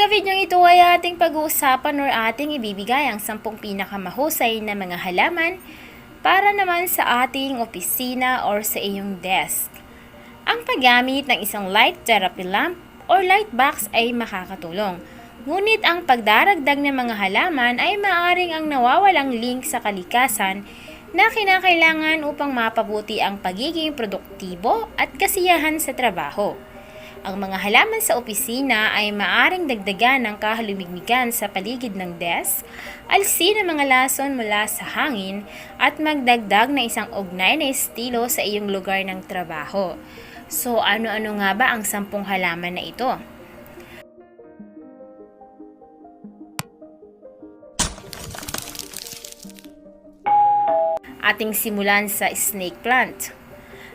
Sa video ito ay ating pag-uusapan or ating ibibigay ang 10 pinakamahusay na mga halaman para naman sa ating opisina or sa iyong desk. Ang paggamit ng isang light therapy lamp or light box ay makakatulong. Ngunit ang pagdaragdag ng mga halaman ay maaring ang nawawalang link sa kalikasan na kinakailangan upang mapabuti ang pagiging produktibo at kasiyahan sa trabaho. Ang mga halaman sa opisina ay maaring dagdagan ng kahalumigmigan sa paligid ng desk, alisin ang mga lason mula sa hangin, at magdagdag na isang ugnay na estilo sa iyong lugar ng trabaho. So ano-ano nga ba ang sampung halaman na ito? Ating simulan sa snake plant.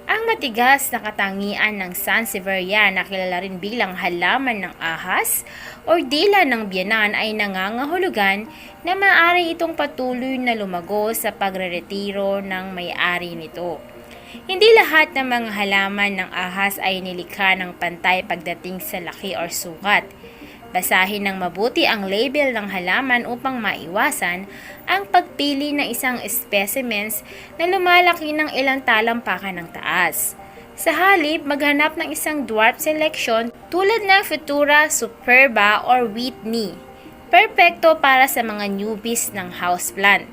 Ang matigas na katangian ng Sansevieria na kilala rin bilang halaman ng ahas o dila ng biyanan ay nangangahulugan na maaari itong patuloy na lumago sa pagreretiro ng may-ari nito. Hindi lahat ng mga halaman ng ahas ay nilikha ng pantay pagdating sa laki or sukat. Basahin ng mabuti ang label ng halaman upang maiwasan ang pagpili ng isang specimens na lumalaki ng ilang talampakan ng taas. Sa halip, maghanap ng isang dwarf selection tulad ng Futura superba or Whitney. Perpekto para sa mga newbies ng houseplant.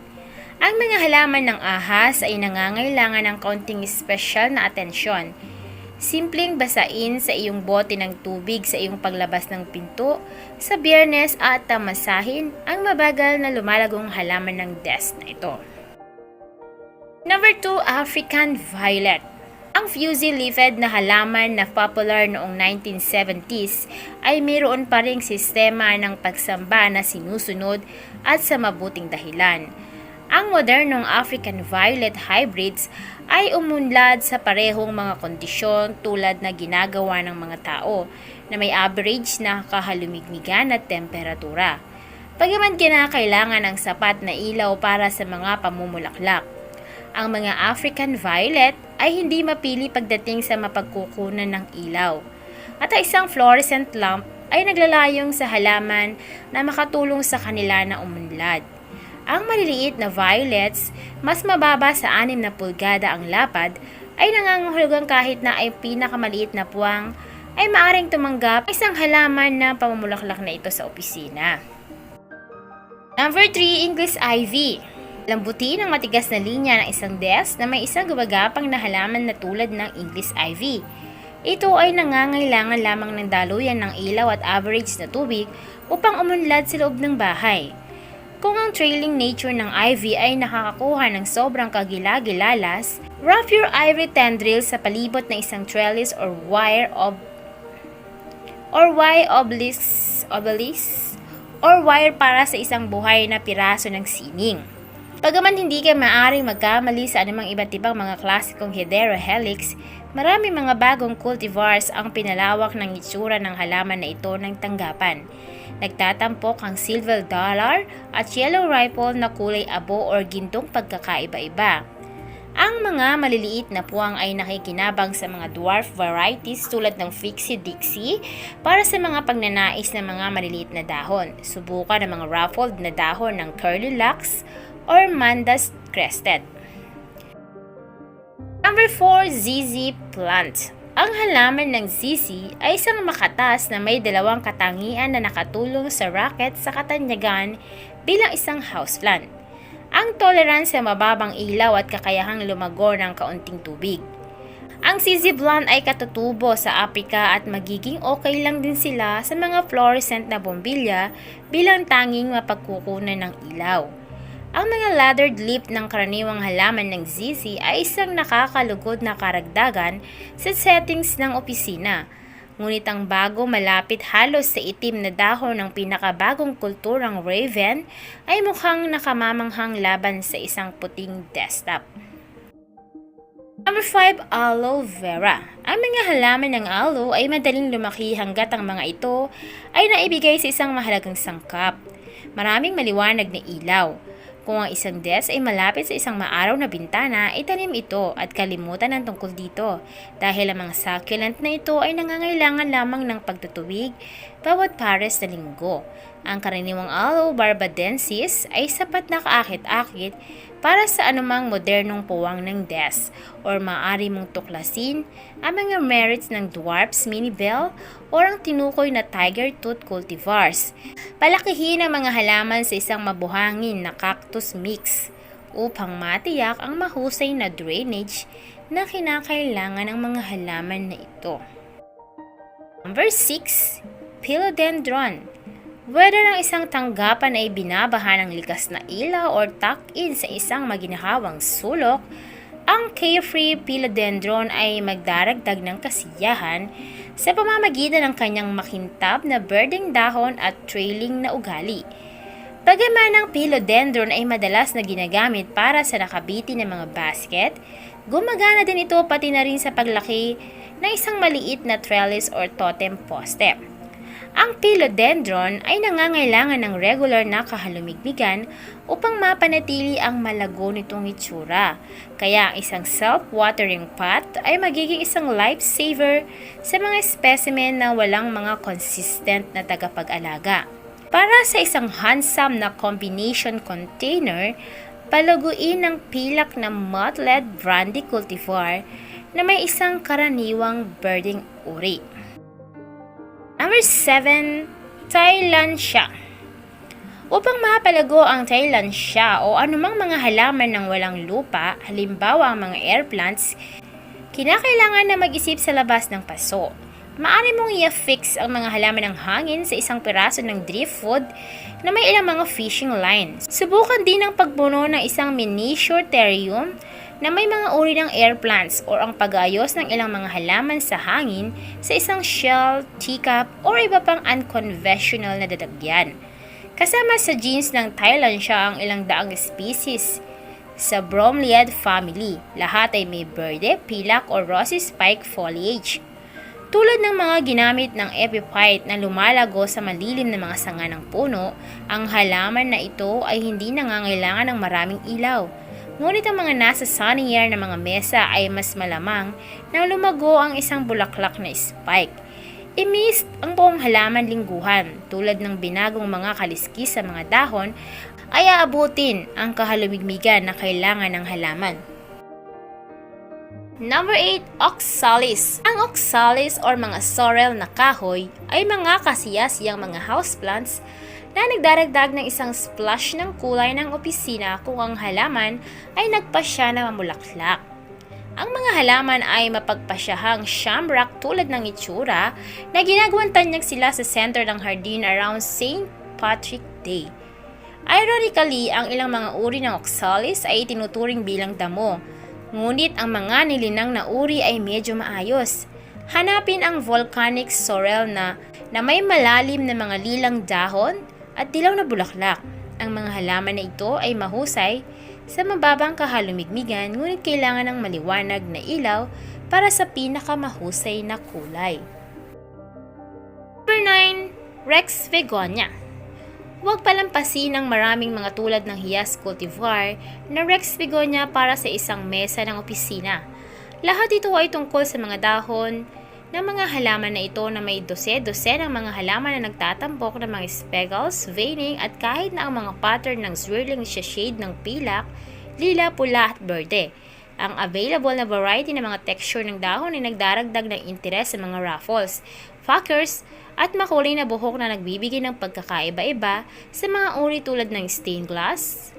Ang mga halaman ng ahas ay nangangailangan ng kaunting espesyal na atensyon. Simpleng basain sa iyong bote ng tubig sa iyong paglabas ng pinto sa biyernes at tamasahin ang mabagal na lumalagong halaman ng desk na ito. Number 2, African Violet. Ang fusy-leafed na halaman na popular noong 1970s ay mayroon pa ring sistema ng pagsamba na sinusunod at sa mabuting dahilan. Ang modernong African Violet hybrids ay umunlad sa parehong mga kondisyon tulad na ginagawa ng mga tao na may average na kahalumigmigan at temperatura. Pagaman kinakailangan ng sapat na ilaw para sa mga pamumulaklak. Ang mga African Violet ay hindi mapili pagdating sa mapagkukunan ng ilaw. At ang isang fluorescent lamp ay naglalayong sa halaman na makatulong sa kanila na umunlad. Ang maliliit na violets, mas mababa sa 6 na pulgada ang lapad, ay nangangahulugang kahit na ay pinakamaliit na puwang ay maaring tumanggap ng isang halaman na pamumulaklak na ito sa opisina. Number 3, English Ivy. Lambutin ang matigas na linya ng isang desk na may isang gumagapang na halaman na tulad ng English Ivy. Ito ay nangangailangan lamang ng daluyan ng ilaw at average na tubig upang umunlad sa loob ng bahay. Kung ang trailing nature ng ivy ay nakakakuha ng sobrang kagilagilalas, wrap your ivory tendril sa palibot ng isang trellis or wire of or wire obelisk, obelisk or wire para sa isang buhay na piraso ng sining. Pagaman hindi ka maaaring magkamali sa anumang iba't ibang mga klasikong heterohelix, marami mga bagong cultivars ang pinalawak ng itsura ng halaman na ito ng tanggapan. Nagtatampok ang silver dollar at yellow rifle na kulay abo or gintong pagkakaiba-iba. Ang mga maliliit na puwang ay nakikinabang sa mga dwarf varieties tulad ng Fixie Dixie para sa mga pagnanais ng mga maliliit na dahon. Subukan ang mga ruffled na dahon ng Curly Lux or Mandas Crested. Number 4, ZZ Plant. Ang halaman ng ZZ ay isang makatas na may dalawang katangian na nakatulong sa rocket sa katanyagan bilang isang houseplant. Ang tolerance sa mababang ilaw at kakayahang lumago ng kaunting tubig. Ang ZZ plant ay katutubo sa Africa at magiging okay lang din sila sa mga fluorescent na bombilya bilang tanging mapagkukunan ng ilaw. Ang mga laddered leaf ng karaniwang halaman ng ZZ ay isang nakakalugod na karagdagan sa settings ng opisina. Ngunit ang bago malapit halos sa itim na dahon ng pinakabagong kulturang Raven ay mukhang nakamamanghang laban sa isang puting desktop. Number 5, aloe vera. Ang mga halaman ng aloe ay madaling lumaki hanggat ang mga ito ay naibigay sa isang mahalagang sangkap. Maraming maliwanag na ilaw. Kung ang isang desk ay malapit sa isang maaraw na bintana, itanim ito at kalimutan ang tungkol dito dahil ang mga succulent na ito ay nangangailangan lamang ng pagtutuwig bawat pares na linggo. Ang karaniwang aloe barbadensis ay sapat na kaakit-akit para sa anumang modernong puwang ng desk or maaari mong tuklasin ang mga merits ng dwarfs minibel o ang tinukoy na tiger tooth cultivars. Palakihin ang mga halaman sa isang mabuhangin na cactus mix upang matiyak ang mahusay na drainage na kinakailangan ng mga halaman na ito. Number 6. Philodendron Whether ang isang tanggapan ay binabaha ng likas na ilaw or tuck-in sa isang maginhawang sulok, ang carefree philodendron ay magdaragdag ng kasiyahan sa pamamagitan ng kanyang makintab na birding dahon at trailing na ugali. Bagaman ang philodendron ay madalas na ginagamit para sa nakabiti ng mga basket, gumagana din ito pati na rin sa paglaki ng isang maliit na trellis or totem poste. Ang philodendron ay nangangailangan ng regular na kahalumigmigan upang mapanatili ang malago nitong itsura. Kaya ang isang self-watering pot ay magiging isang lifesaver sa mga specimen na walang mga consistent na tagapag-alaga. Para sa isang handsome na combination container, palaguin ng pilak na mud-led brandy cultivar na may isang karaniwang birding uri. Number 7, Thailandia. Upang mapalago ang Thailandia o anumang mga halaman ng walang lupa, halimbawa ang mga air plants, kinakailangan na mag-isip sa labas ng paso. Maaari mong i-affix ang mga halaman ng hangin sa isang piraso ng driftwood na may ilang mga fishing lines. Subukan din ang pagbuno ng isang miniature terrarium na may mga uri ng air plants o ang pag-ayos ng ilang mga halaman sa hangin sa isang shell, teacup, o iba pang unconventional na dadagyan. Kasama sa genes ng Thailand siya ang ilang daang species sa Bromeliad family. Lahat ay may berde, pilak o rosy spike foliage. Tulad ng mga ginamit ng epiphyte na lumalago sa malilim na mga sanga ng puno, ang halaman na ito ay hindi nangangailangan ng maraming ilaw. Ngunit ang mga nasa sunny air na mga mesa ay mas malamang na lumago ang isang bulaklak na spike. Imist ang buong halaman lingguhan tulad ng binagong mga kaliskis sa mga dahon ay aabutin ang kahalumigmigan na kailangan ng halaman. Number 8, oxalis. Ang oxalis or mga sorrel na kahoy ay mga kasiyasiyang mga houseplants na nagdaragdag ng isang splash ng kulay ng opisina kung ang halaman ay nagpasya na mamulaklak. Ang mga halaman ay mapagpasyahang shamrock tulad ng itsura na ginagawang tanyag sila sa center ng hardin around St. Patrick Day. Ironically, ang ilang mga uri ng oxalis ay tinuturing bilang damo, ngunit ang mga nilinang na uri ay medyo maayos. Hanapin ang volcanic sorrel na, na may malalim na mga lilang dahon at dilaw na bulaklak. Ang mga halaman na ito ay mahusay sa mababang kahalumigmigan ngunit kailangan ng maliwanag na ilaw para sa pinakamahusay na kulay. Number 9, Rex Begonia. Huwag palampasin ang maraming mga tulad ng hiyas cultivar na Rex Begonia para sa isang mesa ng opisina. Lahat ito ay tungkol sa mga dahon ng mga halaman na ito na may dose-dose ng mga halaman na nagtatampok ng mga speckles, veining at kahit na ang mga pattern ng swirling shade ng pilak, lila, pula at berde. Ang available na variety ng mga texture ng dahon ay nagdaragdag ng interes sa mga ruffles, fuckers, at makulay na buhok na nagbibigay ng pagkakaiba-iba sa mga uri tulad ng stained glass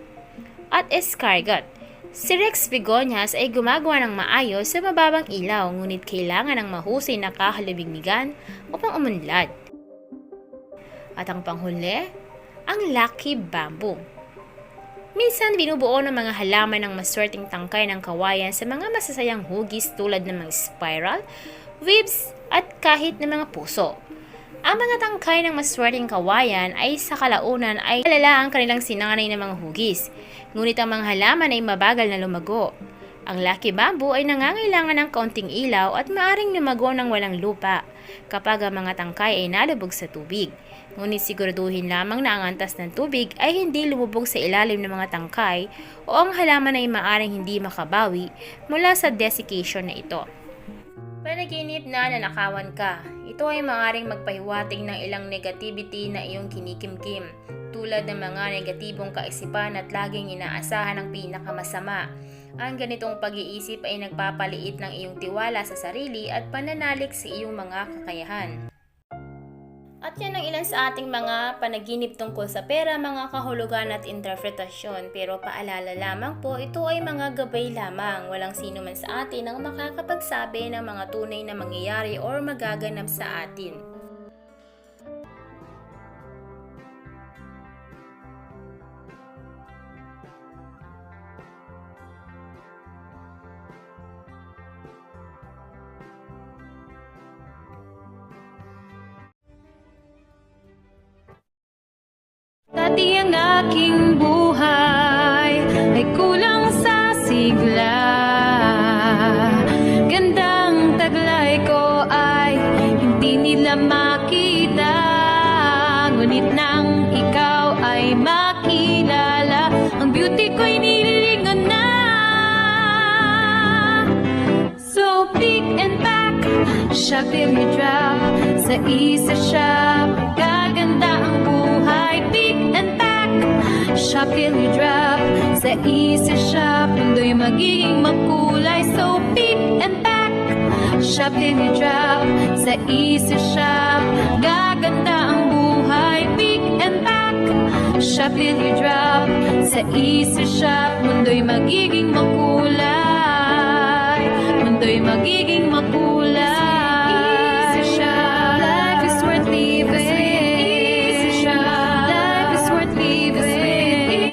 at escargot. Si Rex Begonias ay gumagawa ng maayos sa mababang ilaw ngunit kailangan ng mahusay na kahalubigmigan upang umunlad. At ang panghuli, ang Lucky Bamboo. Minsan binubuo ng mga halaman ng maswerteng tangkay ng kawayan sa mga masasayang hugis tulad ng mga spiral, webs, at kahit ng mga puso. Ang mga tangkay ng maswerteng kawayan ay sa kalaunan ay alala ang kanilang sinanay ng mga hugis, ngunit ang mga halaman ay mabagal na lumago. Ang Lucky Bamboo ay nangangailangan ng kaunting ilaw at maaring lumago ng walang lupa kapag ang mga tangkay ay nalubog sa tubig. Ngunit siguraduhin lamang na ang antas ng tubig ay hindi lumubog sa ilalim ng mga tangkay o ang halaman ay maaring hindi makabawi mula sa desiccation na ito. Panaginip na nanakawan ka. Ito ay maaring magpahiwatig ng ilang negativity na iyong kinikimkim, tulad ng mga negatibong kaisipan at laging inaasahan ng pinakamasama. Ang ganitong pag-iisip ay nagpapaliit ng iyong tiwala sa sarili at pananalik sa iyong mga kakayahan. At yan ang ilan sa ating mga panaginip tungkol sa pera, mga kahulugan at interpretasyon. Pero paalala lamang po, ito ay mga gabay lamang. Walang sino man sa atin ang makakapagsabi ng mga tunay na mangyayari or magaganap sa atin. Dati ang aking buhay ay kulang sa sigla. Gandang taglay ko ay hindi nila makita Ngunit nang ikaw ay makilala Ang beauty ko'y nililingon na. So big and back, siya you drop Sa isa siya gaganda ang buhay right peak and back. Shop till you drop. Sa easy shop Mundo'y magiging makulay. So peak and back. Shop till you drop. Sa easy shop Gaganda ang buhay. Peak and back. Shop till you drop. Sa easy shop Mundo'y magiging makulay. Mundo'y magiging makulay.